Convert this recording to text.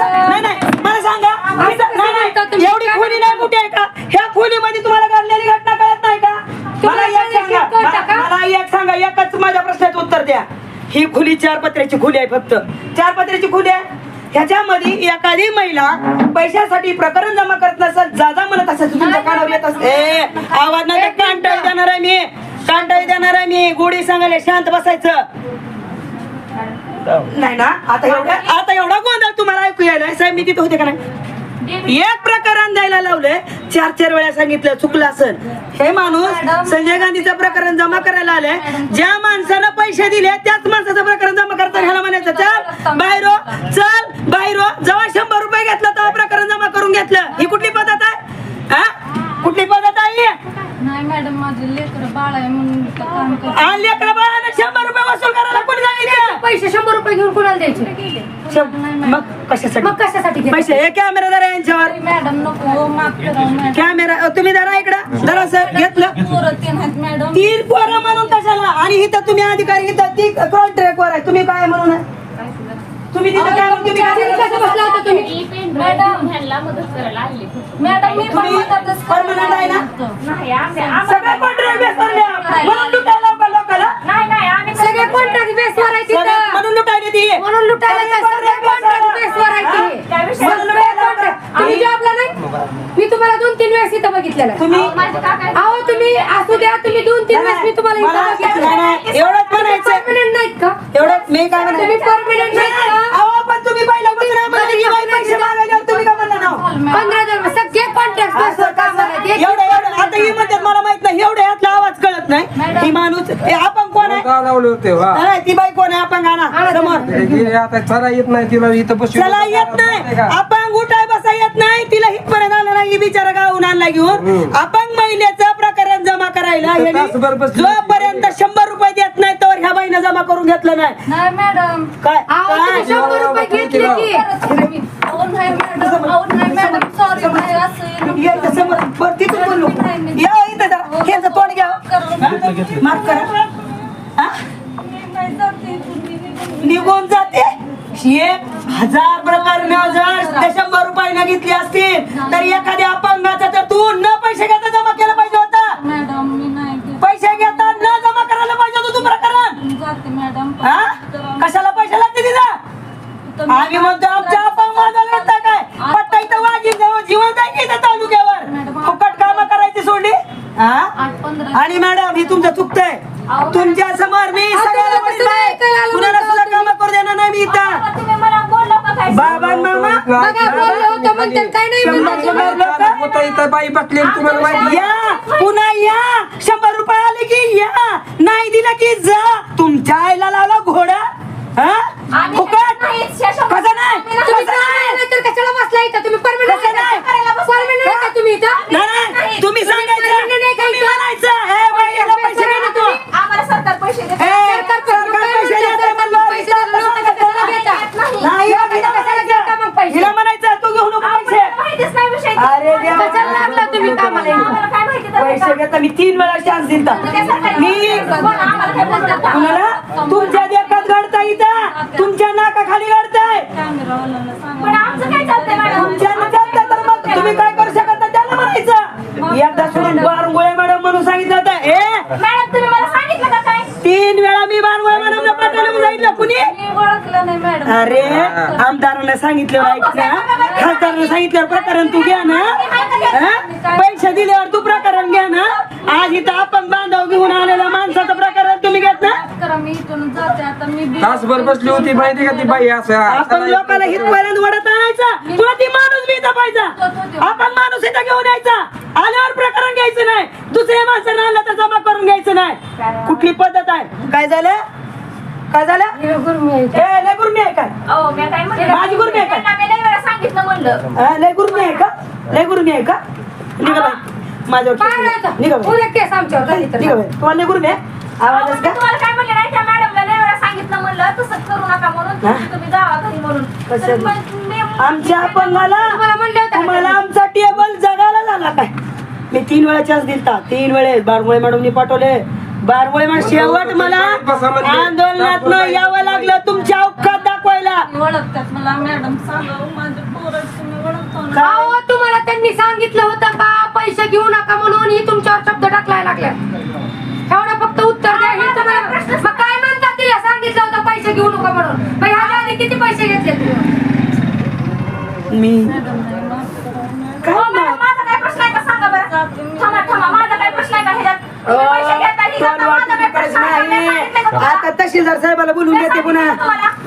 नाही नाही. मला सांगा. इथं- नाही, नाही, एवढी खोली नाही मोठी आहे का? ह्या खोलीमध्ये तुम्हाला घडलेली घटना कळत नाही का? मला एक सांगा. कळतं का? मला मला एक सांगा. एकच माझ्या प्रश्नाचं उत्तर द्या. ही खुली चार पत्र्याची खुली आहे फक्त. चार पत्र्याची खुली आहे? ह्याच्यामध्ये एखादी महिला पैशासाठी प्रकरण जमा करत नसेल जाजा म्हणत असेल तुमच्या कानावर येत ए आवाज नाही कांटाळी देणार आहे मी. कांटाळी देणार आहे मी. गोडी सांगायला शांत बसायचं. नाही ना? आता एवढा आता एवढा गोंधळ तुम्हाला ऐकू यायला साहेब मी तिथे होते का नाही? एक प्रकरण द्यायला लावलंय. चार चार वेळा सांगितलं चुकलं असेल. हे माणूस संजय गांधीचं प्रकरण जमा करायला आलंय. ज्या माणसानं पैसे दिले त्याच माणसाचं प्रकरण जमा करताना ह्याला म्हणायचं चल बाहेरो चल बाहेरो जेव्हा शंभर रुपये घेतलं तेव्हा प्रकरण जमा करून घेतलं. ही कुठली पद्धत आहे? हा? कुठली पद्धत आहे ही? नाही मॅडम माझे लेकर बाळ आहे म्हणून करते. लेकरं बाळानं शंभर रुपये वसूल करायला कोणी सांगितलं पैसे शंभर रुपये घेऊन कोणाला द्यायचे? शं- मग कशासाठी? मग कशासाठी घेतले? पैसे? हे कॅमेरा जरा यांच्यावर. मॅडम नको माफ करा मॅडम. कॅमेरा अ, तुम्ही जरा इकडं. जरा सर घेतलं. पोरं तीन आहेत मॅडम. तीन पोरं म्हणून कशाला? आणि इथं तुम्ही अधिकारी इथं ती कॉन्ट्रॅक्ट वर आहे. तुम्ही काय म्हणून? आहे? तुम्ही तिथं काय म्हणून तुम्ही काय तिथे म्हणून? कसं बसला होता तुम्ही. मॅडम. मॅडम मी तुम्ही मदतच permanent आहे ना म्हणून लुटायला लोकं- लोकाला सगळे कॉन्ट्रॅक्ट बेसवर आहे सगळे तिथं म्हणून लुटायला ती म्हणून लुटायला सगळे जास्त सगळे कॉन्ट्रॅक्ट बेसवर आहे ते. त्याविषयी- सगळे contract. तुम्ही जॉबला नाही मी तुम्हाला दोन तीन वेळेस इथं बघितलेलं आहे. तुम्ही अहो तुम्ही असू द्या तुम्ही दोन तीन वेळेस मी तुम्हाला मला- इथं बघितलं नाही, नाही, एवढंच म्हणायचं. परमनंट नाहीत का? एवढं मी काय तुम्ही परमनंट नाहीत का अहो पण तुम्ही पहिला कुत्रा म्हणजे ही बाई पैसे मागायल्यावर तुम्ही का म्हणला ना पंधरा हजार सगळे कॉन्ट्रॅक्ट बेसवर काम आहेत एक- एवढं एवढं आता ही म्हणतात मला माहीत नाही एवढं यातला आवाज ही माणूस हे आपण कोण आहे? का लावले होते वा. नाही, ती बाई कोण आहे? आपण गाणं समोर. गेली आता चला येत नाही तिला इथं बस चला येत नाही. आपण उठाय बसा येत नाही. तिला हितपर्यंत आलं नाही ही बिचारा गावून आणला घेऊन. आपण महिलेचं प्रकरण जमा करायला तासभर बसली. जोपर्यंत शंभर रुपये देत नाही तर ह्या बाईनं जमा करून घेतलं नाही. नाही मॅडम. काय? अहो तुम्ही काय? शंभर रुपये घेतले की. अहो नाही मॅडम. अहो नाही मॅडम. सॉरी नाही असं या इथं समोर बरं तिथून बोललो या इथं जरा ह्याचं तोंड घ्या हा? माफ करा. हा? निघून जाते? एक हजार प्रकरण जर ते शंभर रुपयाने घेतली असतील तर एखाद्या अपंगाचा तर तू न पैसे घेता जमा केलं पाहिजे होतं. मॅडम मी नाही घेत. पैसे घेता न जमा करायला पाहिजे होतं तू प्रकरण. जाते मॅडम. हा? कशाला पैसे लागते तिथं? आम्ही म्हणतो आमच्या अपंग माझा काय? पट्टा इथं वाजी जवळ जीवन जाय की इथं तालुक्यावर? फुकट कामं करायची सोडली? आणि मॅडम हे तुमचं चुकतंय. तुमच्यासमोर मी कुणाला सुद्धा काम करू देणार नाही मी इथं. तुम्ही मला बोललो का काय? बाबा आणि मामा बघा बोलले होते म्हणते काय नाही म्हणतात. शंभर लोकं होता इथं बाई बसली तुम्हाला माहिती या पुन्हा या. शंभर रुपये आले की या. नाही दिलं की जा. तुमच्या आईला लावला घोडा. हा फुकट कसं नाही तुम्ही कसं नाही नाही तर कशाला बसला इथं तुम्ही परमनंट कसं नाही? परमनंट आहे का तुम्ही इथं नाही, नाही तुम्ही सांगायचं परमनंट आहे का तुम्ही इथं? म्हणायचं हे बाई याला पैसे दे ना तू आम्हाला सरकार पैसे देते हे, सरकार सरकार पैसे देते म्हणलं, पैसे देते, लोकांना कशाला देता? नाही लोकांना हिला कशाला देता मग म्हणायचं पैसे? हिला म्हणायचं तू घेऊ नको पैसे माहितीच नाही विषय अरे देवा. कशाला लागला तुम्ही कामाला इथं? आम्हाला काय मी तीन वेळा चान्स दिलता. मी कुणाला तुमच्या देखात घडता इथं. तुमच्या नाकाखाली घडताय. कॅमेरावाल्याला सांगा. पण आमचं काय चालतंय सांगितलं कुणी? मी ओळखलं नाही मॅडम. अरे आमदारांना सांगितल्यावर ऐक ना. खासदारांना सांगितल्यावर प्रकरण तू घ्या ना. हा? पैसे दिल्यावर तू प्रकरण घ्या ना. आज इथं आपण बांधव घेऊन आलेल्या माणसाचं प्रकरण तुम्ही घेत ना. करा मी इथून जाते आता. मी बी- तासभर बसली होती माहिती का ती बाई असं? आपण लोकांना हितपर्यंत वडत आणायचा. तुला ती माणूस बी इथं पाहिजे आपण माणूस इथं घेऊन यायचा. आल्यावर प्रकरण घ्यायचं नाही. दुसऱ्या माणसानं आणलं तर जमा करून घ्यायचं नाही. कुठली पद्धत आहे? काय झालं? काय झालं. ए, लय गुरमी आहे काय अहो, मी काय म्हणले? माझी गुरमी आहे का? त्यांना मी लई वेळा सांगितलं म्हणलं. हा, लय गुरमी आहे का? लय गुरमी आहे का? निघा बाई. माझ्यावर केस नाही. निघा तर. बाई. उद्या केस आमच्यावर झाली तर. निघा बाई. तुम्हाला लय गुरमी आहे? अहो, मी का? तुम्हाला काय म्हणले नाही त्या मॅडमला लई वेळा सांगितलं म्हणलं. तसं करू नका म्हणून. हा? तुम्ही- तुम्ही जावा घरी म्हणून. कसं? तर मग मी- आमच्या अपंगाला तुम्हाला म्हणलं होतं का तुम्हाला त्यांनी? आमचा टेबल जगाला झाला काय? मी तीन वेळा चान्स दिलता. तीन वेळेस बारमुळे मॅडमनी पाठवले. बारमुळे मॅडम शेवट मला. आंदोलनात यावं लागलं तुमच्या अवकात दाखवायला. ओळखतात मला मॅडम सांगा अहो तुम्हाला त्यांनी सांगितलं होतं का पैसे घेऊ नका म्हणून ही तुमच्यावर शब्द टाकलाय लागल्या. एवढं फक्त उत्तर द्या हे मग काय म्हणतात तिला? सांगितलं होतं पैसे घेऊ नका म्हणून. मग ह्याच्या आधी किती पैसे घेतले तुम्ही? मी काय हो, मग? माझा काय प्रश्न आहे का? सांगा बरं. थांबा थांबा माझा काय प्रश्न आहे का ह्याच्यात तुम्ही पैसे घेता, ही तोंड करता, माझा वाटून काय करायचं प्रश्न आहे का? मी नाही सांगितलं का आता तहसीलदार साहेबाला बोलून घेते पुन्हा.